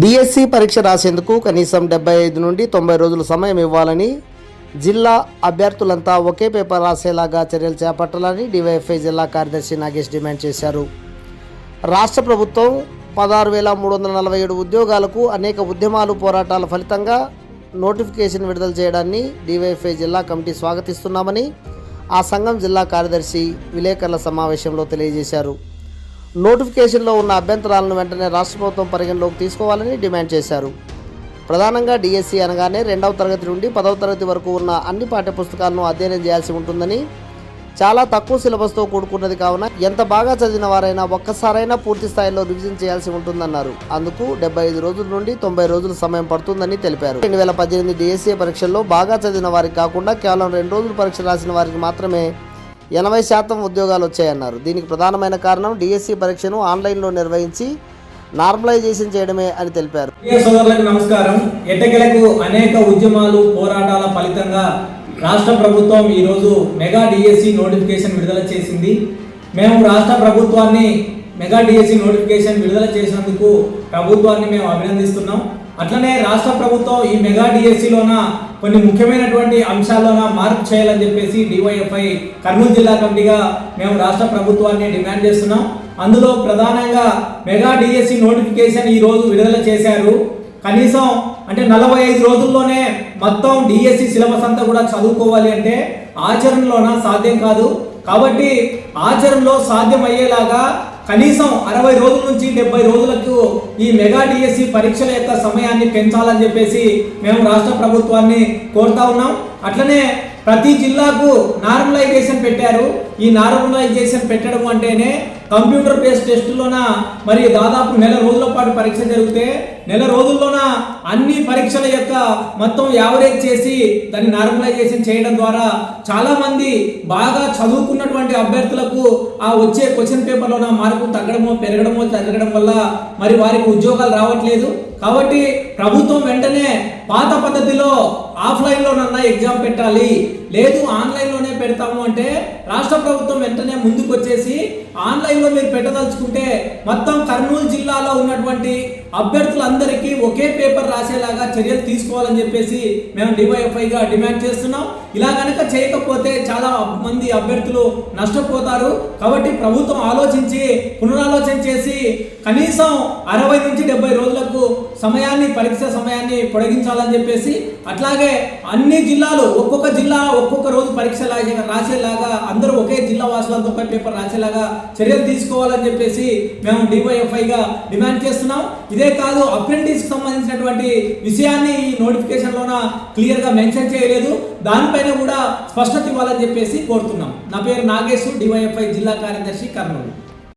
DSC పరీక్ష రాసేందుకు కనీసం డెబ్బై ఐదు నుండి తొంభై రోజుల సమయం ఇవ్వాలని జిల్లా అభ్యర్థులంతా ఒకే పేపర్ రాసేలాగా చర్యలు చేపట్టాలని డివైఎఫ్ఐ జిల్లా కార్యదర్శి నాగేష్ డిమాండ్ చేశారు. రాష్ట్ర ప్రభుత్వం పదహారు వేల మూడు వందల నలభై ఏడు ఉద్యోగాలకు అనేక ఉద్యమాలు పోరాటాల ఫలితంగా నోటిఫికేషన్ విడుదల చేయడాన్ని డివైఎఫ్ఐ జిల్లా కమిటీ స్వాగతిస్తున్నామని ఆ సంఘం జిల్లా కార్యదర్శి విలేకరుల సమావేశంలో తెలియజేశారు. నోటిఫికేషన్లో ఉన్న అభ్యంతరాలను వెంటనే రాష్ట్ర ప్రభుత్వం పరిగణలోకి తీసుకోవాలని డిమాండ్ చేశారు. ప్రధానంగా డిఎస్సి అనగానే రెండవ తరగతి నుండి పదవ తరగతి వరకు ఉన్న అన్ని పాఠ్యపుస్తకాలను అధ్యయనం చేయాల్సి ఉంటుందని చాలా తక్కువ సిలబస్తో కూడుకున్నది కావున ఎంత బాగా చదివిన వారైనా ఒక్కసారైనా పూర్తి స్థాయిలో రివిజన్ చేయాల్సి ఉంటుందన్నారు. అందుకు డెబ్బై ఐదు రోజుల నుండి తొంభై రోజుల సమయం పడుతుందని తెలిపారు. రెండు వేల పద్దెనిమిది డిఎస్సీ పరీక్షల్లో బాగా చదివిన వారికి కాకుండా కేవలం రెండు రోజులు పరీక్ష రాసిన వారికి మాత్రమే ఎనభై శాతం ఉద్యోగాలు వచ్చాయన్నారు. దీనికి ప్రధానమైన కారణం డిఎస్సి పరీక్షను ఆన్లైన్లో నిర్వహించి నార్మలైజేషన్ చేయడమే అని తెలిపారు. సోదరులకు నమస్కారం. ఎట్టకెలకు అనేక ఉద్యమాలు పోరాటాల ఫలితంగా రాష్ట్ర ప్రభుత్వం ఈరోజు మెగా డిఎస్సి నోటిఫికేషన్ విడుదల చేసింది. మేము రాష్ట్ర ప్రభుత్వాన్ని మెగా డిఎస్సి నోటిఫికేషన్ విడుదల చేసినందుకు ప్రభుత్వాన్ని మేము అభినందిస్తున్నాం. అట్లనే రాష్ట్ర ప్రభుత్వం ఈ మెగా డిఎస్సిలోన కొన్ని ముఖ్యమైనటువంటి అంశాల్లోన మార్పు చేయాలని చెప్పేసి డివైఎఫ్ఐ కర్నూలు జిల్లా కమిటీగా మేము రాష్ట్ర ప్రభుత్వాన్ని డిమాండ్ చేస్తున్నాం. అందులో ప్రధానంగా మెగా డిఎస్సి నోటిఫికేషన్ ఈ రోజు విడుదల చేశారు. కనీసం అంటే నలభై ఐదు రోజుల్లోనే మొత్తం డిఎస్సి సిలబస్ అంతా కూడా చదువుకోవాలి అంటే ఆచరణలోన సాధ్యం కాదు. కాబట్టి ఆచరణలో సాధ్యమయ్యేలాగా కనీసం అరవై రోజుల నుంచి డెబ్బై రోజులకు ఈ మెగా డిఎస్సి పరీక్షల యొక్క సమయాన్ని పెంచాలని చెప్పేసి మేము రాష్ట్ర ప్రభుత్వాన్ని కోరుతా ఉన్నాం. అట్లనే ప్రతి జిల్లాకు నార్మలైజేషన్ పెట్టారు. ఈ నార్మలైజేషన్ పెట్టడం అంటేనే కంప్యూటర్ బేస్డ్ టెస్టులోన మరి దాదాపు నెల రోజుల పాటు పరీక్ష జరిగితే నెల రోజుల్లోన అన్ని పరీక్షల యొక్క మొత్తం యావరేజ్ చేసి దాన్ని నార్మలైజేషన్ చేయడం ద్వారా చాలామంది బాగా చదువుకున్నటువంటి అభ్యర్థులకు ఆ వచ్చే క్వశ్చన్ పేపర్లోన మార్కులు తగ్గడమో పెరగడమో జరగడం వల్ల మరి వారికి ఉద్యోగాలు రావట్లేదు. కాబట్టి ప్రభుత్వం వెంటనే పాత పద్ధతిలో ఆఫ్లైన్లోనన్నా ఎగ్జామ్ పెట్టాలి. లేదు ఆన్లైన్లోనే పెడతాము అంటే రాష్ట్ర ప్రభుత్వం వెంటనే ముందుకు వచ్చేసి ఆన్లైన్లో మీరు పెట్టదలుచుకుంటే మొత్తం కర్నూలు జిల్లాలో ఉన్నటువంటి అభ్యర్థులందరికీ ఒకే పేపర్ రాసేలాగా చర్యలు తీసుకోవాలని చెప్పేసి మేము డివైఎఫ్ఐగా డిమాండ్ చేస్తున్నాం. ఇలా కనుక చేయకపోతే చాలా మంది అభ్యర్థులు నష్టపోతారు. కాబట్టి ప్రభుత్వం ఆలోచించి పునరాలోచన చేసి కనీసం అరవై నుంచి డెబ్బై రోజులకు సమయాన్ని పరీక్ష సమయాన్ని పొడిగించాలని చెప్పేసి అట్లాగే అన్ని జిల్లాలు ఒక్కొక్క జిల్లా ఒక్కొక్క రోజు పరీక్ష రాసేలాగా అందరూ ఒకే జిల్లా వాసులంతా పేపర్ రాసేలాగా చర్యలు తీసుకోవాలని చెప్పేసి మేము డివైఎఫ్ఐగా డిమాండ్ చేస్తున్నాం. ఇదే కాదు అప్రెంటిస్కి సంబంధించినటువంటి విషయాన్ని ఈ నోటిఫికేషన్లోన క్లియర్గా మెన్షన్ చేయలేదు. దానిపైన కూడా స్పష్టత ఇవ్వాలని చెప్పేసి కోరుతున్నాం. నా పేరు నాగేశ్వర్ డివైఎఫ్ఐ జిల్లా కార్యదర్శి కర్నూలు.